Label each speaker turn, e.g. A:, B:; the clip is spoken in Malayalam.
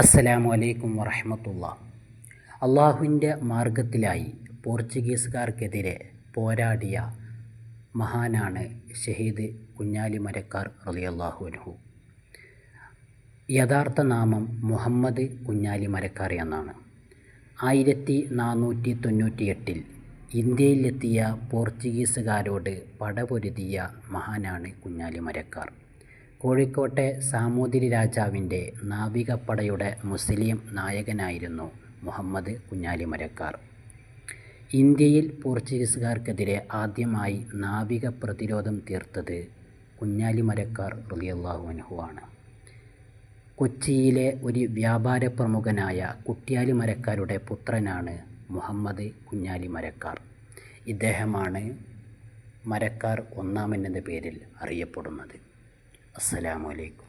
A: അസ്സലാമു അലൈക്കും വറഹമത്തുള്ള. അള്ളാഹുവിന്റെ മാർഗത്തിലായി പോർച്ചുഗീസുകാർക്കെതിരെ പോരാടിയ മഹാനാണ് ഷഹീദ് കുഞ്ഞാലി മരക്കാർ റളിയല്ലാഹു അൻഹു. യഥാർത്ഥ നാമം മുഹമ്മദ് കുഞ്ഞാലി മരക്കാർ എന്നാണ്. ആയിരത്തി നാനൂറ്റി തൊണ്ണൂറ്റിയെട്ടിൽ ഇന്ത്യയിലെത്തിയ പോർച്ചുഗീസുകാരോട് പടപൊരുതിയ മഹാനാണ് കുഞ്ഞാലി മരക്കാർ. കോഴിക്കോട്ടെ സാമൂതിരി രാജാവിന്റെ നാവികപ്പടയുടെ മുസ്ലിം നായകനായിരുന്നു മുഹമ്മദ് കുഞ്ഞാലി മരക്കാർ ഇന്ത്യയിൽ പോർച്ചുഗീസുകാർക്കെതിരെ ആദ്യമായി നാവിക പ്രതിരോധം തീർത്തത് കുഞ്ഞാലി മരക്കാർ റളിയല്ലാഹു അൻഹു ആണ് കൊച്ചിയിലെ ഒരു വ്യാപാര പ്രമുഖനായ കുട്യാലി മരക്കാരുടെ പുത്രനാണ് മുഹമ്മദ് കുഞ്ഞാലി മരക്കാർ ഇദ്ദേഹമാണ് മരക്കാർ ഒന്നാമൻ എന്ന പേരിൽ അറിയപ്പെടുന്നത്. അസ്സലാമു അലൈക്കും.